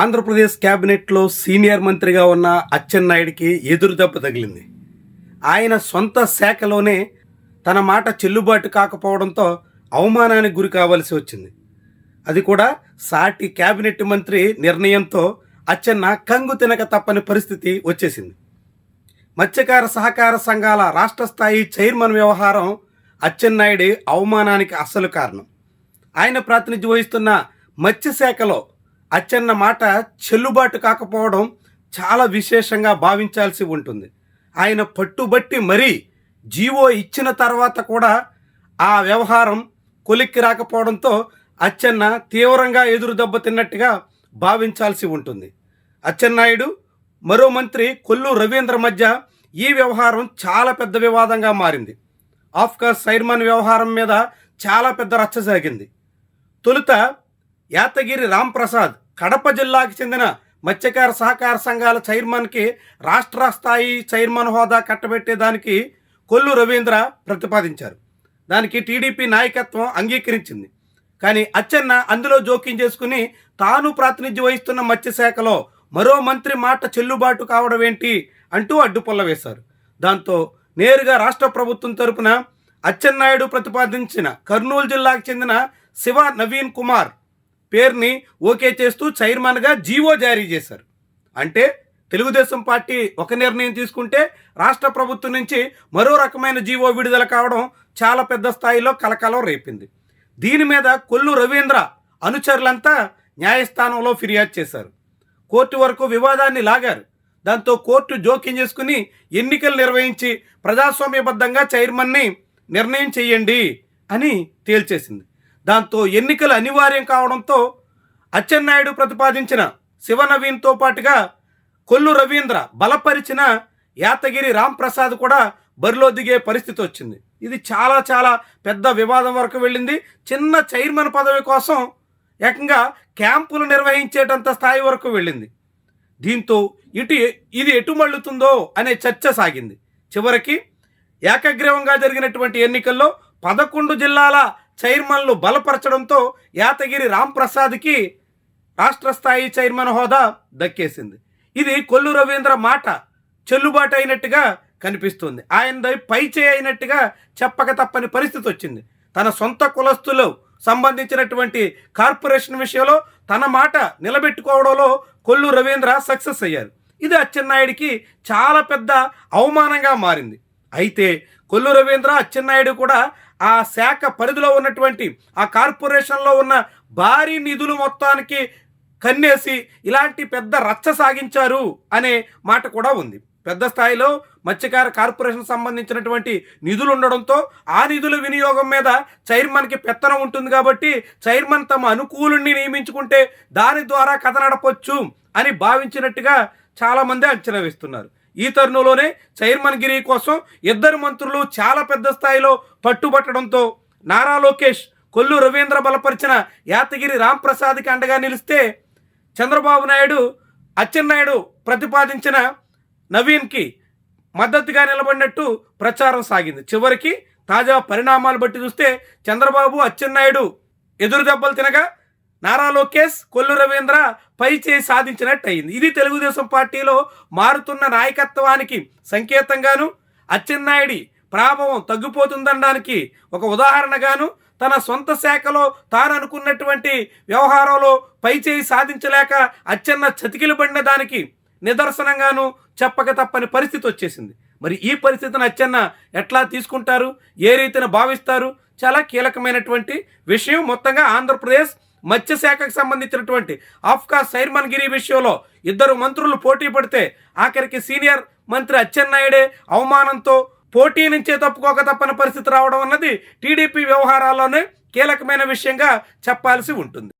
ఆంధ్రప్రదేశ్ క్యాబినెట్లో సీనియర్ మంత్రిగా ఉన్న అచ్చెన్నాయుడికి ఎదురుదెబ్బ తగిలింది. ఆయన సొంత శాఖలోనే తన మాట చెల్లుబాటు కాకపోవడంతో అవమానానికి గురి కావాల్సి వచ్చింది. అది కూడా సాటి క్యాబినెట్ మంత్రి నిర్ణయంతో అచ్చెన్న కంగు తినక తప్పని పరిస్థితి వచ్చేసింది. మత్స్యకార సహకార సంఘాల రాష్ట్ర స్థాయి చైర్మన్ వ్యవహారం అచ్చెన్నాయుడి అవమానానికి అసలు కారణం. ఆయన ప్రాతినిధ్యం వహిస్తున్న మత్స్యశాఖలో అచ్చెన్న మాట చెల్లుబాటు కాకపోవడం చాలా విశేషంగా భావించాల్సి ఉంటుంది. ఆయన పట్టుబట్టి మరీ జీవో ఇచ్చిన తర్వాత కూడా ఆ వ్యవహారం కొలిక్కి రాకపోవడంతో అచ్చెన్న తీవ్రంగా ఎదురు దెబ్బతిన్నట్టుగా భావించాల్సి ఉంటుంది. అచ్చెన్నాయుడు మరో మంత్రి కొల్లు రవీంద్ర మధ్య ఈ వ్యవహారం చాలా పెద్ద వివాదంగా మారింది. ఆఫ్కోర్స్ సైర్మన్ వ్యవహారం మీద చాలా పెద్ద రచ్చ సాగింది తొలుత యాతగిరి రాంప్రసాద్ కడప జిల్లాకి చెందిన మత్స్యకార సహకార సంఘాల చైర్మన్కి రాష్ట్ర స్థాయి చైర్మన్ హోదా కట్టబెట్టేదానికి కొల్లు రవీంద్ర ప్రతిపాదించారు. దానికి టీడీపీ నాయకత్వం అంగీకరించింది. కానీ అచ్చెన్న అందులో జోక్యం చేసుకుని తాను ప్రాతినిధ్యం వహిస్తున్న మత్స్యశాఖలో మరో మంత్రి మాట చెల్లుబాటు కావడం ఏంటి అంటూ అడ్డుపల్ల వేశారు. దాంతో నేరుగా రాష్ట్ర ప్రభుత్వం తరపున అచ్చెన్నాయుడు ప్రతిపాదించిన కర్నూలు జిల్లాకు చెందిన శివ నవీన్ కుమార్ పేరుని ఓకే చేస్తూ చైర్మన్గా జీవో జారీ చేశారు. అంటే తెలుగుదేశం పార్టీ ఒక నిర్ణయం తీసుకుంటే రాష్ట్ర ప్రభుత్వం నుంచి మరో రకమైన జీవో విడుదల కావడం చాలా పెద్ద స్థాయిలో కలకలం రేపింది. దీని మీద కొల్లు రవీంద్ర అనుచరులంతా న్యాయస్థానంలో ఫిర్యాదు చేశారు. కోర్టు వరకు వివాదాన్ని లాగారు. దాంతో కోర్టు జోక్యం చేసుకుని ఎన్నికలు నిర్వహించి ప్రజాస్వామ్యబద్ధంగా చైర్మన్ని నిర్ణయం చేయండి అని తేల్చేసింది. దాంతో ఎన్నికలు అనివార్యం కావడంతో అచ్చెన్నాయుడు ప్రతిపాదించిన శివనవీన్తో పాటుగా కొల్లు రవీంద్ర బలపరిచిన యాతగిరి రాంప్రసాద్ కూడా బరిలో దిగే పరిస్థితి వచ్చింది. ఇది చాలా చాలా పెద్ద వివాదం వరకు వెళ్ళింది. చిన్న చైర్మన్ పదవి కోసం ఏకంగా క్యాంపులు నిర్వహించేటంత స్థాయి వరకు వెళ్ళింది. దీంతో ఇటు ఇది ఎటు మళ్ళుతుందో అనే చర్చ సాగింది. చివరికి ఏకగ్రీవంగా జరిగినటువంటి ఎన్నికల్లో పదకొండు జిల్లాల చైర్మన్లు బలపరచడంతో యాతగిరి రాంప్రసాద్కి రాష్ట్ర స్థాయి చైర్మన్ హోదా దక్కేసింది. ఇది కొల్లు రవీంద్ర మాట చెల్లుబాటు అయినట్టుగా కనిపిస్తుంది. ఆయన పై చేయి అయినట్టుగా చెప్పక తప్పని పరిస్థితి వచ్చింది. తన సొంత కులస్తులు సంబంధించినటువంటి కార్పొరేషన్ విషయంలో తన మాట నిలబెట్టుకోవడంలో కొల్లు రవీంద్ర సక్సెస్ అయ్యారు. ఇది అచ్చెన్నాయుడికి చాలా పెద్ద అవమానంగా మారింది. అయితే కొల్లు రవీంద్ర అచ్చెన్నాయుడు కూడా ఆ శాఖ పరిధిలో ఉన్నటువంటి ఆ కార్పొరేషన్లో ఉన్న భారీ నిధులు మొత్తానికి కన్నేసి ఇలాంటి పెద్ద రచ్చ సాగించారు అనే మాట కూడా ఉంది. పెద్ద స్థాయిలో మత్స్యకార కార్పొరేషన్ సంబంధించినటువంటి నిధులు ఉండడంతో ఆ నిధుల వినియోగం మీద చైర్మన్కి పెత్తనం ఉంటుంది కాబట్టి చైర్మన్ తమ అనుకూలుణ్ణి నియమించుకుంటే దాని ద్వారా కథ నడపొచ్చు అని భావించినట్టుగా చాలామంది అంచనా వేస్తున్నారు. ఈ తరుణంలోనే చైర్మన్ గిరి కోసం ఇద్దరు మంత్రులు చాలా పెద్ద స్థాయిలో పట్టుబట్టడంతో నారా లోకేష్ కొల్లు రవీంద్ర బలపరిచిన యాతగిరి రాంప్రసాద్కి అండగా నిలిస్తే చంద్రబాబు నాయుడు అచ్చెన్నాయుడు ప్రతిపాదించిన నవీన్కి మద్దతుగా నిలబడినట్టు ప్రచారం సాగింది. చివరికి తాజా పరిణామాలు బట్టి చూస్తే చంద్రబాబు అచ్చెన్నాయుడు ఎదురు దెబ్బలు తినగా నారా లోకేష్ కొల్లు రవీంద్ర పై చేయి సాధించినట్టు అయింది ఇది తెలుగుదేశం పార్టీలో మారుతున్న నాయకత్వానికి సంకేతంగాను అచ్చెన్నాయుడి ప్రాభవం తగ్గిపోతుందనడానికి ఒక ఉదాహరణగాను తన సొంత శాఖలో తాను అనుకున్నటువంటి వ్యవహారంలో పై చేయి సాధించలేక అచ్చెన్న చతికిలబడిన దానికి నిదర్శనంగాను చెప్పక తప్పని పరిస్థితి వచ్చేసింది. మరి ఈ పరిస్థితిని అచ్చెన్న ఎట్లా తీసుకుంటారు? ఏ రీతిన భావిస్తారు? చాలా కీలకమైనటువంటి విషయం. మొత్తంగా ఆంధ్రప్రదేశ్ మత్స్యశాఖకు సంబంధించినటువంటి ఆఫ్కాస్ సైర్మన్ గిరి విషయంలో ఇద్దరు మంత్రులు పోటీ పడితే ఆఖరికి సీనియర్ మంత్రి అచ్చెన్నాయుడే అవమానంతో పోటీ నుంచే తప్పుకోక తప్పని పరిస్థితి రావడం అన్నది టీడీపీ వ్యవహారాల్లోనే కీలకమైన విషయంగా చెప్పాల్సి ఉంటుంది.